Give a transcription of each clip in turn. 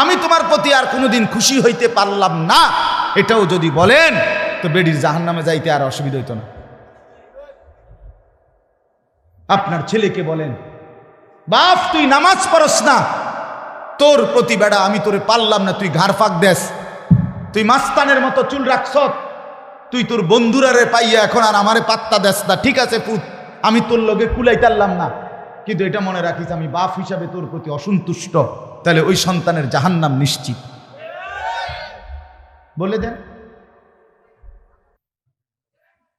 আমি তোমার প্রতি আর কোনোদিন খুশি হইতে পারলাম না। এটাও যদি বলেন, তো বেডির জাহান নামে যাইতে আর অসুবিধা হইতো না। আপনার ছেলেকে বলেন, বাপ, তুই নামাজ পড়স না। তোর প্রতি বেড়া আমি তোরে পারলাম না, তুই ঘাড় ফাঁক দেস। তুই মাস্তানের মতো চুল রাখছ। তুই তোর বন্ধুরারে পাইয়া এখন আর আমারে পাত্তা দেস না। ঠিক আছে, পুত, আমি তোর লগে কুলাইতারলাম না। কিন্তু এটা মনে রাখিস, আমি বাপ হিসাবে তোর প্রতি অসন্তুষ্ট। তাহলে ওই সন্তানের জাহান্নাম নিশ্চিত। বলে দেন।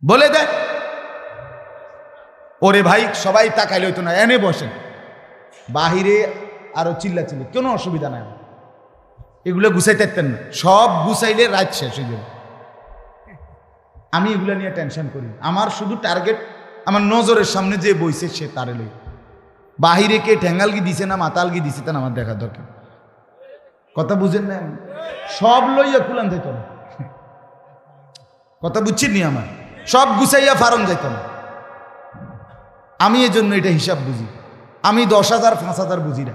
বলে দেন। ওরে ভাই, সবাই তাকাইলে হইতো না, এনে বসেন। বাহিরে আরও চিল্লা চিল্লি কোনো অসুবিধা নাই। এগুলো গুছাইতে না। সব গুছাইলে রাত শেষ হয়ে যাবে। আমি এগুলো নিয়ে টেনশন করি আমার শুধু টার্গেট, আমার নজরের সামনে যে বইছে সে তারে লই বাহিরে কে ঠ্যাঙ্গালগি দিছে না মাতালগি দিছে তা আমার দেখার দরকার। কথা বুঝেন না সব লইয়া কুলান যাইত না। কথা বুঝছেন নি আমার? সব গুছাইয়া ফারন যাইত না। আমি এই জন্য এটা হিসাব বুঝি। আমি দশ হাজার, পাঁচ হাজার বুঝি না।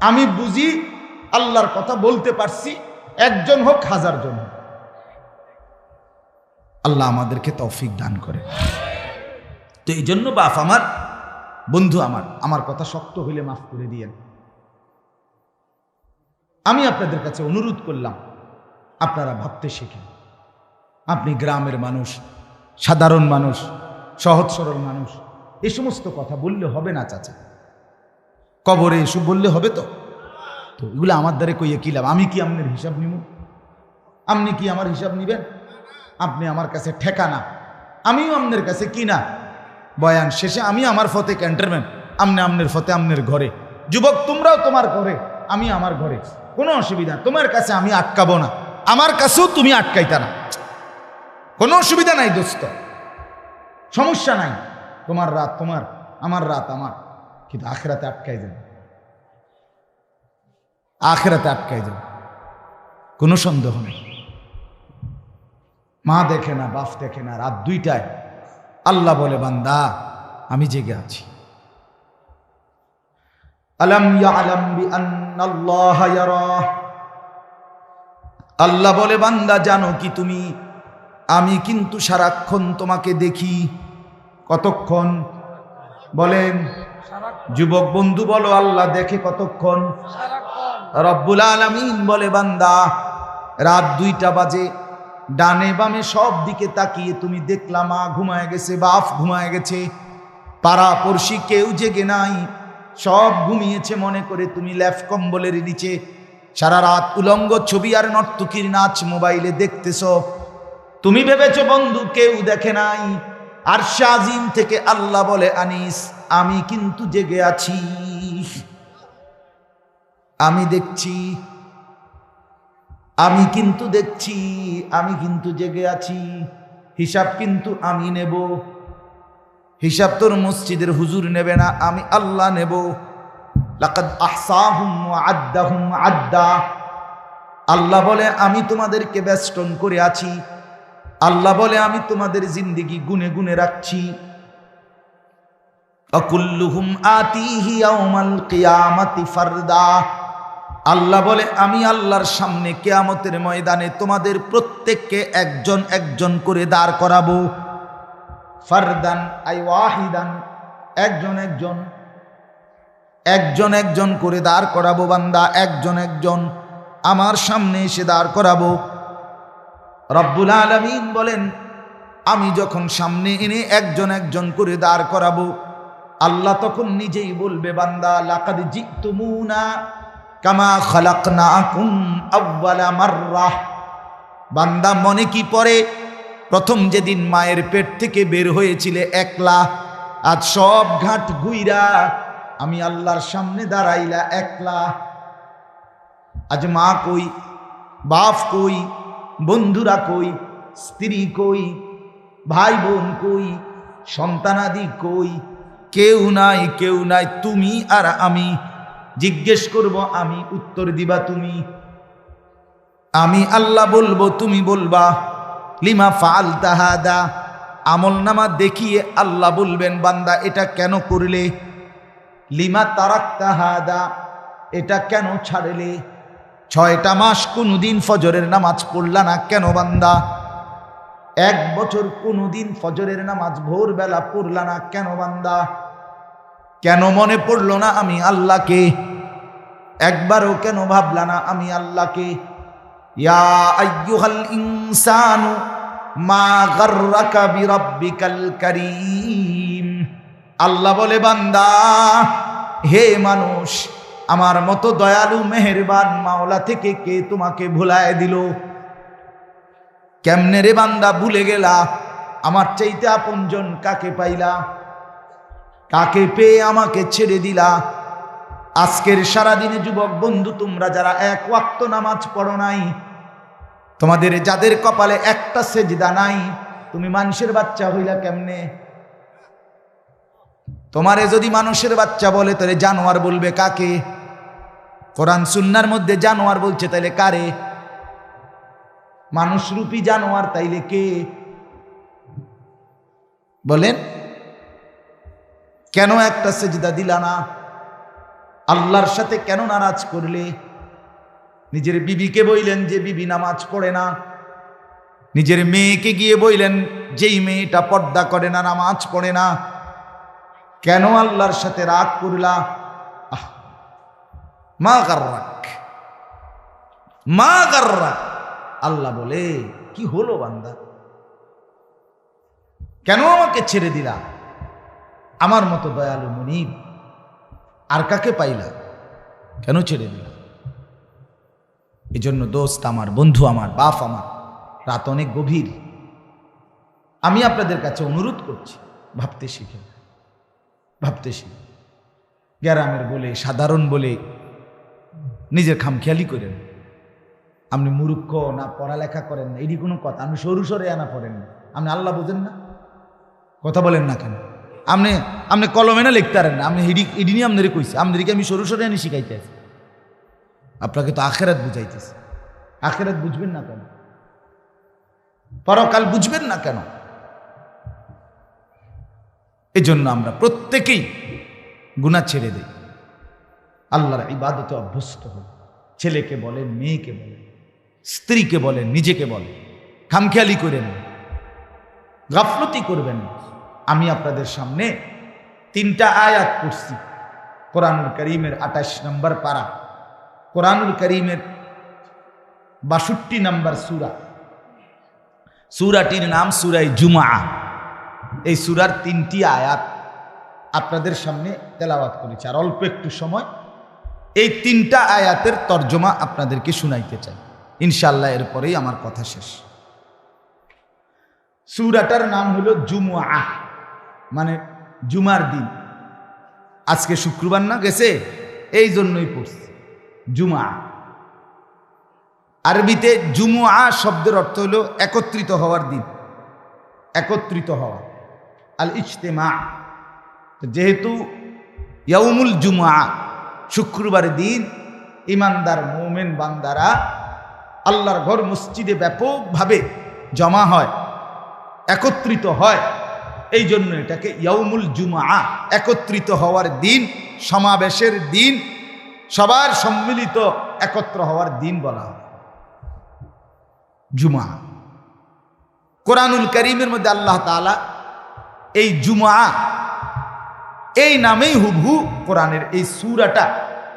আমি বুঝি আল্লাহর কথা বলতে পারছি, একজন হোক হাজার জন হোক। আল্লাহ আমাদেরকে তৌফিক দান করে। তো এই জন্য বাপ আমার বন্ধু আমার আমার কথা শক্ত হইলে মাফ করে দিয়েন। আমি আপনাদের কাছে অনুরোধ করলাম, আপনারা ভাবতে শিখেন। আপনি গ্রামের মানুষ, সাধারণ মানুষ, সহজ সরল মানুষ এই সমস্ত কথা বললে হবে না চাচা। কবরে এসব বললে হবে তো? তো এগুলো আমার দ্বারে কইয়ে কি লাভ? আমি কি আপনার হিসাব নিব? আপনি কি আমার হিসাব নিবেন? আপনি আমার কাছে ঠেকানা আমিও আপনার কাছে কি না? বয়ান শেষে, আমি আমার ফতে ক্যান্টারম্যান আমনে আমনের ফতে আমনের ঘরে। যুবক, তোমরাও তোমার ঘরে, আমি আমার ঘরে। কোনো অসুবিধা, তোমার কাছে আমি আটকাবো না। আমার কাছেও তুমি আটকাইতা না। কোনো অসুবিধা নাই দোস্ত। সমস্যা নাই। তোমার রাত তোমার, আমার রাত আমার। কিন্তু আখেরাতে আটকাই যাবে। আখেরাতে আটকাই যাবে। কোনো সন্দেহ নেই। মা দেখে না, বাপ দেখে না, রাত দুইটায় আল্লাহ বলে বান্দা আমি জেগে আছি। আল্লাহ বলে বান্দা জানো কি তুমি? আমি কিন্তু সারাক্ষণ তোমাকে দেখি। কতক্ষণ? বলেন যুবক বন্ধু বলো আল্লাহ দেখে কতক্ষণ? রব্বুল আলমিন বলে বান্দা রাত দুইটা বাজে। ডানে বামে সব দিকে তাকিয়ে তুমি দেখলা মা ঘুমায় গেছে, বাপ ঘুমায় গেছে। পাড়া পড়শি কেউ জেগে নাই। সব ঘুমিয়েছে মনে করে তুমি ল্যাফ কম্বলের নিচে। সারা রাত উলঙ্গ ছবি আর নর্তকীর নাচ মোবাইলে দেখতেছ। তুমি ভেবেছো, বন্ধু, কেউ দেখে নাই। আর শাজিম থেকে আল্লাহ বলে, আনিস, আমি কিন্তু জেগে আছি। আমি দেখছি আমি কিন্তু দেখছি, আমি কিন্তু জেগে আছি। হিসাব কিন্তু আমি নেব। হিসাব তোর মসজিদের হুজুর নেবে না, আমি আল্লাহ নেব। আদ্দা। আল্লাহ বলে, আমি তোমাদেরকে বেষ্টন করে আছি। আল্লাহ বলে, আমি তোমাদের জিন্দিগি গুনে গুনে রাখছি। অকুল্লুহুম আতিহি ইয়াউমাল কিয়ামাতি ফারদা। আল্লাহ বলে, আমি আল্লাহর সামনে কেয়ামতের ময়দানে তোমাদের প্রত্যেককে একজন একজন করে দাঁড় করাবো। ফারদান আই ওয়াহিদান, একজন একজন একজন একজন করে দাঁড় করাবো বান্দা, একজন একজন আমার সামনে এসে দাঁড় করাবো। রব্বুল আলমিন বলেন, আমি যখন সামনে এনে একজন একজন করে দাঁড় করাবো, আল্লাহ তখন নিজেই বলবে, বান্দা, লাকাদ জিতুমুনা কামা খালাকনাকুম আব্বালা মাররাহ বান্দা মনে কি পড়ে? প্রথম যেদিন মায়ের পেট থেকে বের হয়েছিলে একলা, আজ সব ঘাট গুইরা, আমি আল্লাহর সামনে দাঁড়াইলা একলা। আজ মা কই, বাপ কই, বন্ধুরা কই, স্ত্রী কই ভাই বোন কই, সন্তানাদি কই, কেউ নাই কেউ নাই, তুমি আর আমি। জিজ্ঞেস করব, আমি উত্তর দিবা তুমি? আমি আল্লাহ বলব, তুমি বলবা। লিমা ফাল তাহাদা আমল নামা দেখিয়ে আল্লাহ বলবেন, বান্দা, এটা কেন করলে? লিমা তারাক তাহাদা এটা কেন ছাড়লে? ছয়টা মাস কোনোদিন ফজরের নামাজ পড়লা না কেন, বান্দা? এক বছর কোনোদিন ফজরের নামাজ ভোরবেলা পড়লা না কেন, বান্দা? কেন মনে পড়ল না আমি আল্লাহকে? একবারও কেন ভাবলা না আমি আল্লাহকে? আল্লাহ বলে, বান্দা, হে মানুষ, আমার মতো দয়ালু মেহেরবান মাওলা থেকে কে তোমাকে ভুলায় দিল? কেমনে রে বান্দা ভুলে গেলা? আমার চাইতে আপনজন কাকে পাইলা? কাকে পেয়ে আমাকে ছেড়ে দিলা? আজকের সারাদিনে যুবক বন্ধু, তোমরা যারা এক ওয়াক্ত নামাজ পড়ো নাই, তোমাদের যাদের কপালে একটা সেজদা নাই, তুমি মানুষের বাচ্চা হইলা কেমনে? তোমারে যদি মানুষের বাচ্চা বলে, তাহলে জানোয়ার বলবে কাকে? কোরআন সুন্নার মধ্যে জানোয়ার বলছে, তাহলে কারে? মানুষরূপী জানোয়ার তাইলে কে? বলেন। কেন একটা সেজদা দিলা না? আল্লাহর সাথে কেন নারাজ করলে? নিজের বিবিকে বইলেন যে বিবি নামাজ পড়ে না। নিজের মেয়েকে গিয়ে বইলেন যেই মেয়েটা পর্দা করে না নামাজ পড়ে না। কেন আল্লাহর সাথে রাগ করলা? আহ, মা গার্রাক মা গার্রাক। আল্লাহ বলে কি হলো বান্দা? কেন আমাকে ছেড়ে দিলা? আমার মতো দয়ালু মুনিব, আর কাকে পাইলা কেন ছেড়ে দিলা এই জন্য দোস্ত আমার, বন্ধু আমার, বাপ আমার, রাত অনেক গভীর। আমি আপনাদের কাছে অনুরোধ করছি, ভাবতে শিখে ভাবতে শিখে গ্যারামের বলে, সাধারণ বলে, নিজের খামখেয়ালি করেন। আপনি মূর্খ না, পড়ালেখা করেন না, এটি কোনো কথা। আপনি সরু সরে আনা পড়েন না। আপনি আল্লাহ বোঝেন না? কথা বলেন না কেন? আপনি আপনি কলমে না লিখতে পারেন না আপনি হিডি ইডি নিয়ে আপনাদের কইছে আপনাদেরকে আমি সরু সরে আনি শিখাইতে আছি। আপনাকে তো আখেরাত বুঝাইতেছে। আখেরাত বুঝবেন না কেন? পরকাল বুঝবেন না কেন? এই জন্য আমরা প্রত্যেকেই গুণা ছেড়ে দেই। আল্লাহর ইবাদতে অভ্যস্ত হই। ছেলেকে বলেন, মেয়েকে বলেন, স্ত্রীকে বলেন, নিজেকে বলেন। খামখেয়ালি করেন গাফলতি করবেন না। আমি আপনাদের সামনে তিনটা আয়াত পড়ছি। কোরআনুল করিমের আঠাশ নম্বর পারা। কোরআনুল করিমের বাষট্টি নম্বর সুরা। সুরাটির নাম সুরাই জুমা এই সুরার তিনটি আয়াত আপনাদের সামনে তেলাওয়াত করেছি। আর অল্প একটু সময় এই তিনটা আয়াতের তর্জমা আপনাদেরকে শুনাইতে চাই। ইনশাল্লাহ এরপরেই আমার কথা শেষ। সুরাটার নাম হলো জুমুআ। মানে জুমার দিন। আজকে শুক্রবার না গেছে? এই জন্যই পড়ছি। জুমা। আরবিতে জুমুআ শব্দের অর্থ হলো একত্রিত হওয়ার দিন। একত্রিত হওয়া। আল ইজতেমা। যেহেতু ইয়াউমুল জুমা শুক্রবারের দিন, ইমানদার মোমেন বান্দারা আল্লাহর ঘর মসজিদে ব্যাপকভাবে জমা হয়, একত্রিত হয়। এই জন্য এটাকে ইয়াউমুল জুমা একত্রিত হওয়ার দিন, সমাবেশের দিন, সবার সম্মিলিত একত্র হওয়ার দিন বলা হয় জুমা কোরআনুল করিমের মধ্যে আল্লাহ তাআলা এই জুমা এই নামেই হুবহু কোরআনের এই সুরাটা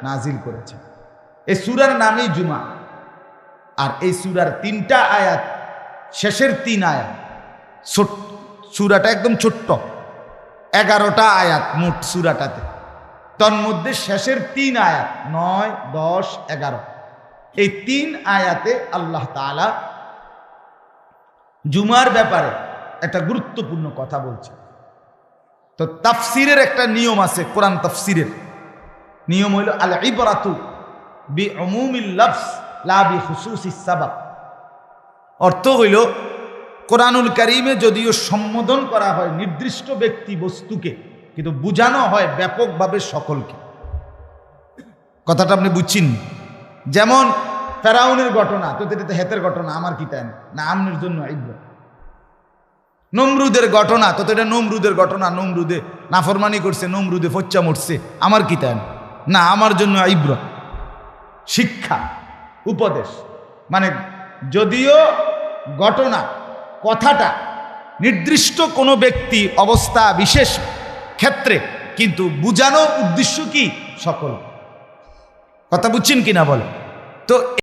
নাজিল করেছে এই সুরার নামেই জুমা আর এই সুরার তিনটা আয়াত, শেষের তিন আয়াত সুরাটা একদম ছোট্ট। এগারোটা আয়াত মোট সুরাটাতে। তন্মধ্যে শেষের তিন আয়াত, নয়, দশ, এগারো। এই তিন আয়াতে আল্লাহ তাআলা জুমার ব্যাপারে একটা গুরুত্বপূর্ণ কথা বলছে তো তাফসিরের একটা নিয়ম আছে, কোরআন তাফসিরের। নিয়ম হইল আল ইবরাতু বি অমুমিল লফস লা বি খুসুসিস সাবাব। অর্থ হইল কোরআনুল কারিমে যদিও সম্বোধন করা হয় নির্দিষ্ট ব্যক্তি বস্তুকে, কিন্তু বুঝানো হয় ব্যাপকভাবে সকলকে কথাটা আপনি বুঝছেন যেমন ফেরাউনের ঘটনা, তো তো হেতের ঘটনা, আমার কি তাই না? আমনের জন্য ইব্রা নমরুদের ঘটনা, তো এটা নমরুদের ঘটনা, নমরুদে নাফরমানি করছে, নমরুদে ফচ্চা মরছে, আমার কি তাই না? আমার জন্য ইব্রা শিক্ষা, উপদেশ মানে যদিও ঘটনা কথাটা নির্দিষ্ট কোনো ব্যক্তি অবস্থা বিশেষ ক্ষেত্রে কিন্তু বুঝানোর উদ্দেশ্য কি? সকল। কথা বুঝছেন কিনা বলে তো